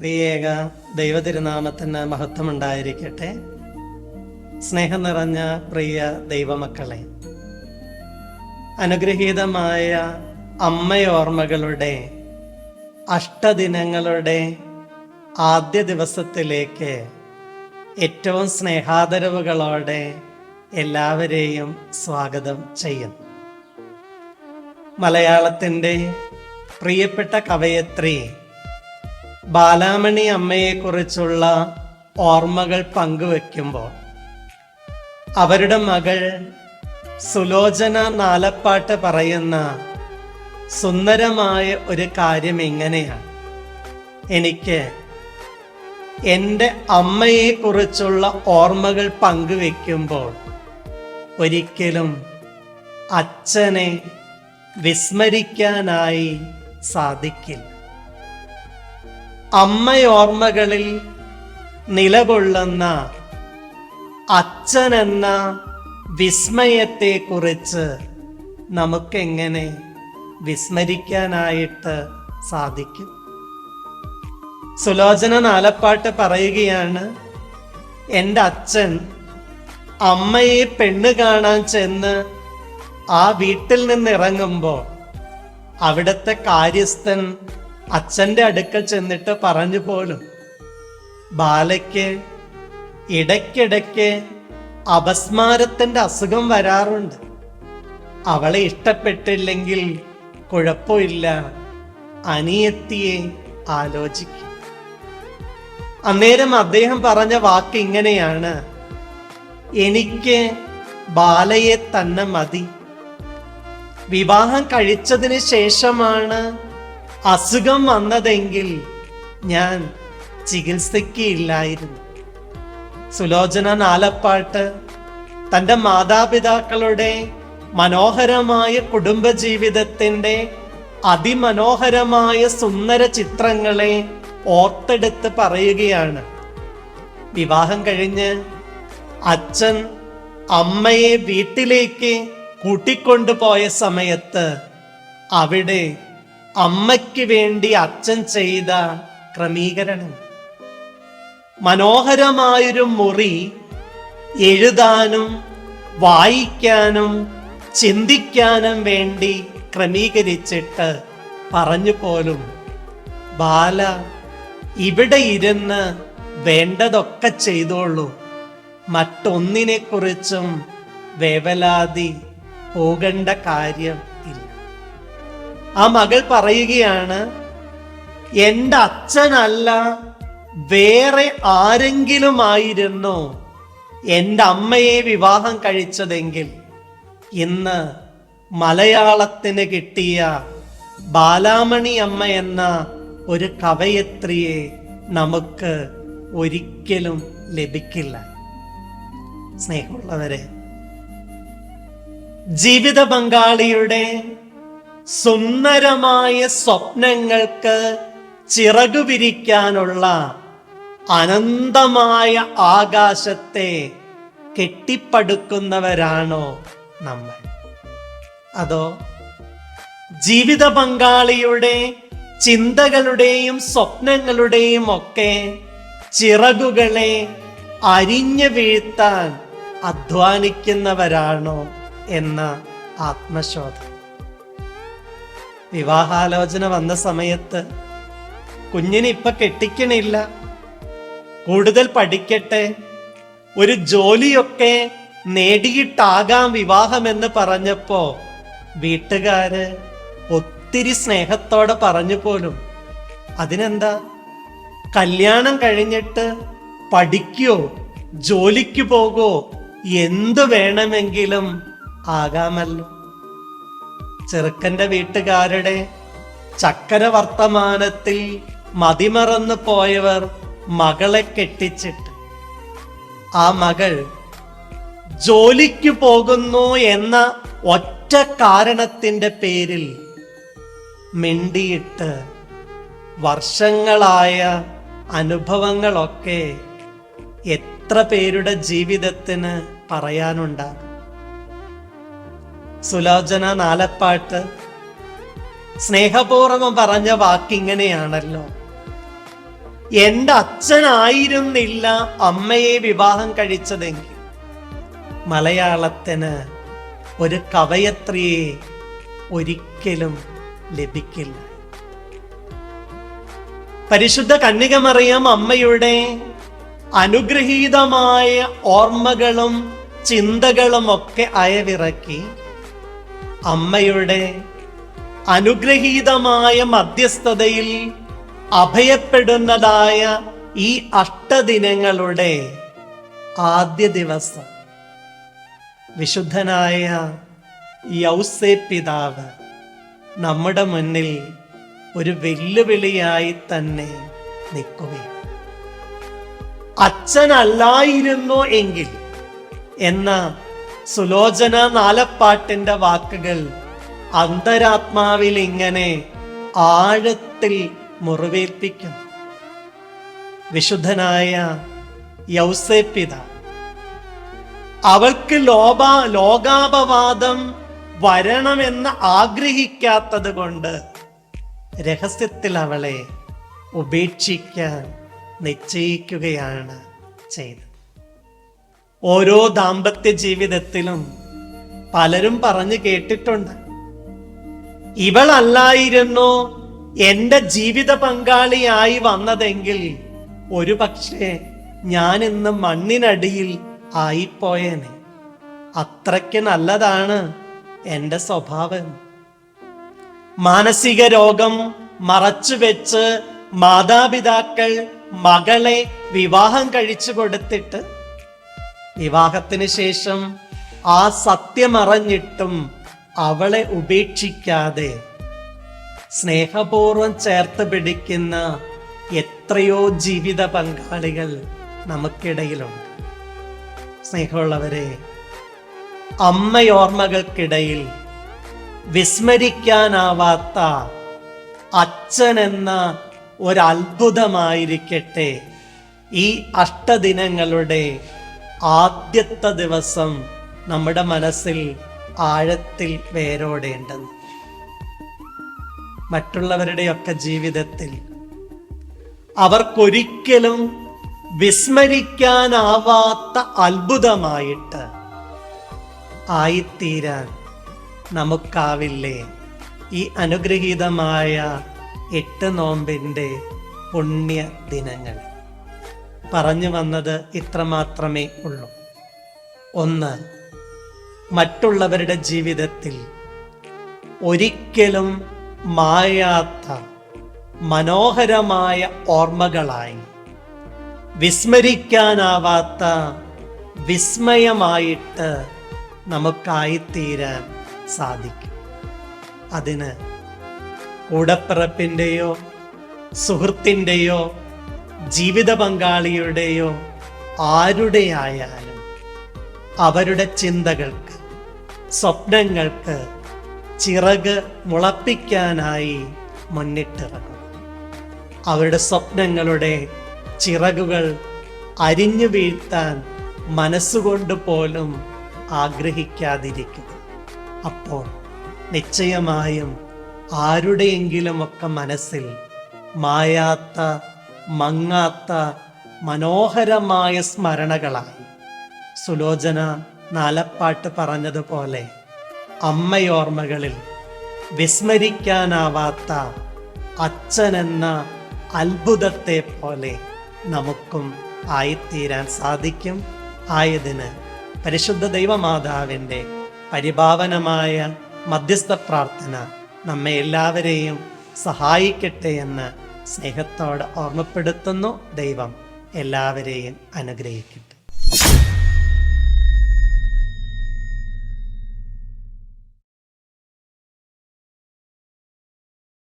പ്രിയേക ദൈവതിരുനാമത്തിന് മഹത്വമുണ്ടായിരിക്കട്ടെ. സ്നേഹം നിറഞ്ഞ പ്രിയ ദൈവമക്കളെ അനുഗ്രഹീതമായ അമ്മയോർമ്മകളുടെ അഷ്ടദിനങ്ങളുടെ ആദ്യ ദിവസത്തിലേക്ക് ഏറ്റവും സ്നേഹാദരവുകളോടെ എല്ലാവരെയും സ്വാഗതം ചെയ്യുന്നു. മലയാളത്തിന്റെ പ്രിയപ്പെട്ട കവയത്രി ബാലാമണി അമ്മയെക്കുറിച്ചുള്ള ഓർമ്മകൾ പങ്കുവെക്കുമ്പോൾ അവരുടെ മകൾ സുലോചന നാലപ്പാട്ട് പറയുന്ന സുന്ദരമായ ഒരു കാര്യം ഇങ്ങനെയാണ്. എനിക്ക് എന്റെ അമ്മയെക്കുറിച്ചുള്ള ഓർമ്മകൾ പങ്കുവെക്കുമ്പോൾ ഒരിക്കലും അച്ഛനെ വിസ്മരിക്കാനായി സാധിക്കില്ല. അമ്മയോർമ്മകളിൽ നിലകൊള്ളുന്ന അച്ഛനെന്ന വിസ്മയത്തെക്കുറിച്ച് നമുക്കെങ്ങനെ വിസ്മരിക്കാനായിട്ട് സാധിക്കും? സുലോചന നാലപ്പാട്ട് പറയുകയാണ് എന്റെ അച്ഛൻ അമ്മയെ പെണ്ണ് കാണാൻ ചെന്ന് ആ വീട്ടിൽ നിന്നിറങ്ങുമ്പോൾ അവിടുത്തെ കാര്യസ്ഥൻ അച്ഛന്റെ അടുക്കൽ ചെന്നിട്ട് പറഞ്ഞു പോലും ബാലയ്ക്ക് ഇടയ്ക്കിടയ്ക്ക് അപസ്മാരത്തിന്റെ അസുഖം വരാറുണ്ട്. അവളെ ഇഷ്ടപ്പെട്ടില്ലെങ്കിൽ കുഴപ്പമില്ല. അനിയത്തിയെ ആലോചിക്കും. അന്നേരം അദ്ദേഹം പറഞ്ഞ വാക്ക് ഇങ്ങനെയാണ് എനിക്ക് ബാലയെ തന്നെ മതി. വിവാഹം കഴിച്ചതിന് ശേഷമാണ് അസുഖം വന്നതെങ്കിൽ ഞാൻ ചികിത്സയ്ക്ക് ഇല്ലായിരുന്നു സുലോചന നാലപ്പാട്ട് തന്റെ മാതാപിതാക്കളുടെ മനോഹരമായ കുടുംബജീവിതത്തിന്റെ അതിമനോഹരമായ സുന്ദര ചിത്രങ്ങളെ ഓർത്തെടുത്ത് പറയുകയാണ്. വിവാഹം കഴിഞ്ഞ് അച്ഛൻ അമ്മയെ വീട്ടിലേക്ക് കൂട്ടിക്കൊണ്ടുപോയ സമയത്ത് അവിടെ അമ്മയ്ക്ക് വേണ്ടി അച്ഛൻ ചെയ്ത ക്രമീകരണം മനോഹരമായൊരു മുറി എഴുതാനും വായിക്കാനും ചിന്തിക്കാനും വേണ്ടി ക്രമീകരിച്ചിട്ട് പറഞ്ഞു പോലും ബാല ഇവിടെ ഇരുന്ന് വേണ്ടതൊക്കെ ചെയ്തോളൂ. മറ്റൊന്നിനെക്കുറിച്ചും വേവലാതി പോകേണ്ട കാര്യം ആ മകൾ പറയുകയാണ് എന്റെ അച്ഛനല്ല വേറെ ആരെങ്കിലും ആയിരുന്നു എന്റെ അമ്മയെ വിവാഹം കഴിച്ചതെങ്കിൽ ഇന്ന് മലയാളത്തിന് കിട്ടിയ ബാലാമണി അമ്മ എന്ന ഒരു കവയത്രിയെ നമുക്ക് ഒരിക്കലും ലഭിക്കില്ല. സ്നേഹമുള്ളവരെ ജീവിത പങ്കാളിയുടെ സുന്ദരമായ സ്വപ്നങ്ങൾക്ക് ചിറകു വിരിക്കാനുള്ള അനന്തമായ ആകാശത്തെ കെട്ടിപ്പടുക്കുന്നവരാണോ നമ്മൾ. അതോ ജീവിത പങ്കാളിയുടെ ചിന്തകളുടെയും സ്വപ്നങ്ങളുടെയും ഒക്കെ ചിറകുകളെ അരിഞ്ഞു വീഴ്ത്താൻ അധ്വാനിക്കുന്നവരാണോ എന്ന ആത്മശോധന. വിവാഹാലോചന വന്ന സമയത്ത് കുഞ്ഞിനെ ഇപ്പൊ കെട്ടിക്കണില്ല. കൂടുതൽ പഠിക്കട്ടെ. ഒരു ജോലിയൊക്കെ നേടിയിട്ടാകാം വിവാഹമെന്ന് പറഞ്ഞപ്പോ വീട്ടുകാര് ഒത്തിരി സ്നേഹത്തോടെ പറഞ്ഞു പോലും അതിനെന്താ? കല്യാണം കഴിഞ്ഞിട്ട് പഠിക്കോ? ജോലിക്ക് പോകോ? എന്തു വേണമെങ്കിലും ആകാമല്ലോ. ചെറുക്കന്റെ വീട്ടുകാരുടെ ചക്കര വർത്തമാനത്തിൽ മതിമറന്നു പോയവർ മകളെ കെട്ടിച്ചിട്ട്. ആ മകൾ ജോലിക്ക് പോകുന്നു എന്ന ഒറ്റ കാരണത്തിന്റെ പേരിൽ മിണ്ടിയിട്ട് വർഷങ്ങളായ അനുഭവങ്ങളൊക്കെ എത്ര പേരുടെ ജീവിതത്തിന് പറയാനുണ്ടാകും. സുലോചന നാലപ്പാട്ട്. സ്നേഹപൂർവം പറഞ്ഞ വാക്കിങ്ങനെയാണല്ലോ. എന്റെ അച്ഛനായിരുന്നില്ല അമ്മയെ വിവാഹം കഴിച്ചതെങ്കിൽ മലയാളത്തിന് ഒരു കവയത്രിയെ ഒരിക്കലും ലഭിക്കില്ല. പരിശുദ്ധ കന്യകമറിയാം അമ്മയുടെ അനുഗ്രഹീതമായ ഓർമ്മകളും ചിന്തകളും ഒക്കെ അയവിറക്കി അമ്മയുടെ അനുഗ്രഹീതമായ മധ്യസ്ഥതയിൽ അഭയപ്പെടുന്നതായ ഈ അഷ്ടദിനങ്ങളുടെ ആദ്യ ദിവസം. വിശുദ്ധനായ യൗസേ പിതാവ് നമ്മുടെ മുന്നിൽ ഒരു വെല്ലുവിളിയായി തന്നെ നിൽക്കുകയാണ്. അച്ഛനല്ലായിരുന്നു എങ്കിൽ എന്ന സുലോചന നാലപ്പാട്ടിന്റെ വാക്കുകൾ അന്തരാത്മാവിൽ ഇങ്ങനെ ആഴത്തിൽ മുറിവേൽപ്പിക്കും. വിശുദ്ധനായ യൗസേപ്പിത അവൾക്ക് ലോപ ലോകാപവാദം വരണമെന്ന് ആഗ്രഹിക്കാത്തത് കൊണ്ട് രഹസ്യത്തിൽ അവളെ ഉപേക്ഷിക്കാൻ നിശ്ചയിക്കുകയാണ് ചെയ്തത്. ഓരോ ദാമ്പത്യ ജീവിതത്തിലും പലരും പറഞ്ഞു കേട്ടിട്ടുണ്ട്. ഇവളല്ലായിരുന്നു എന്റെ ജീവിത പങ്കാളിയായി വന്നതെങ്കിൽ ഒരു പക്ഷേ ഞാൻ ഇന്ന് മണ്ണിനടിയിൽ ആയിപ്പോയേനെ. അത്രയ്ക്ക് നല്ലതാണ് എന്റെ സ്വഭാവം. മാനസിക രോഗം മറച്ചു വെച്ച് മാതാപിതാക്കൾ മകളെ വിവാഹം കഴിച്ചു കൊടുത്തിട്ട് വിവാഹത്തിന് ശേഷം ആ സത്യമറിഞ്ഞിട്ടും അവളെ ഉപേക്ഷിക്കാതെ സ്നേഹപൂർവം ചേർത്ത് പിടിക്കുന്ന എത്രയോ ജീവിത പങ്കാളികൾ നമുക്കിടയിലുണ്ട്. സ്നേഹമുള്ളവരെ അമ്മയോർമ്മകൾക്കിടയിൽ വിസ്മരിക്കാനാവാത്ത അച്ഛനെന്ന ഒരത്ഭുതമായിരിക്കട്ടെ ഈ അഷ്ടദിനങ്ങളുടെ ആദ്യത്തെ ദിവസം നമ്മുടെ മനസ്സിൽ ആഴത്തിൽ വേരോടേണ്ടത്. മറ്റുള്ളവരുടെയൊക്കെ ജീവിതത്തിൽ അവർക്കൊരിക്കലും വിസ്മരിക്കാനാവാത്ത അത്ഭുതമായിട്ട് ആയിത്തീരാൻ നമുക്കാവില്ലേ? ഈ അനുഗ്രഹീതമായ എട്ട് നോമ്പിന്റെ പുണ്യ ദിനങ്ങൾ പറഞ്ഞു വന്നത് ഇത്രമാത്രമേ ഉള്ളൂ. ഒന്ന് മറ്റുള്ളവരുടെ ജീവിതത്തിൽ ഒരിക്കലും മായാത്ത മനോഹരമായ ഓർമ്മകളായി വിസ്മരിക്കാനാവാത്ത വിസ്മയമായിട്ട് നമുക്കായിത്തീരാൻ സാധിക്കും. അതിന് കൂടപ്പിറപ്പിന്റെയോ സുഹൃത്തിന്റെയോ ജീവിത പങ്കാളിയുടെയോ ആരുടെയായാലും അവരുടെ ചിന്തകൾക്ക് സ്വപ്നങ്ങൾക്ക് ചിറക് മുളപ്പിക്കാനായി മുന്നിട്ടിറങ്ങും. അവരുടെ സ്വപ്നങ്ങളുടെ ചിറകുകൾ അരിഞ്ഞു വീഴ്ത്താൻ മനസ്സുകൊണ്ട് പോലും ആഗ്രഹിക്കാതിരിക്കുക. അപ്പോൾ നിശ്ചയമായും ആരുടെയെങ്കിലുമൊക്കെ മനസ്സിൽ മായാത്ത മങ്ങാത്ത മനോഹരമായ സ്മരണകളായി. സുലോചന നാലപ്പാട്ട് പറഞ്ഞതുപോലെ അമ്മയോർമ്മകളിൽ വിസ്മരിക്കാനാവാത്ത അച്ഛനെന്ന അത്ഭുതത്തെ പോലെ നമുക്കും ആയിത്തീരാൻ സാധിക്കും. ആയതിന് പരിശുദ്ധ ദൈവമാതാവിന്റെ പരിഭാവനമായ മധ്യസ്ഥ പ്രാർത്ഥന നമ്മെ എല്ലാവരെയും സഹായിക്കട്ടെ എന്ന് സ്നേഹത്തോടെ ഓർമ്മപ്പെടുത്തുന്നു ദൈവം. എല്ലാവരെയും അനുഗ്രഹിക്കട്ടെ.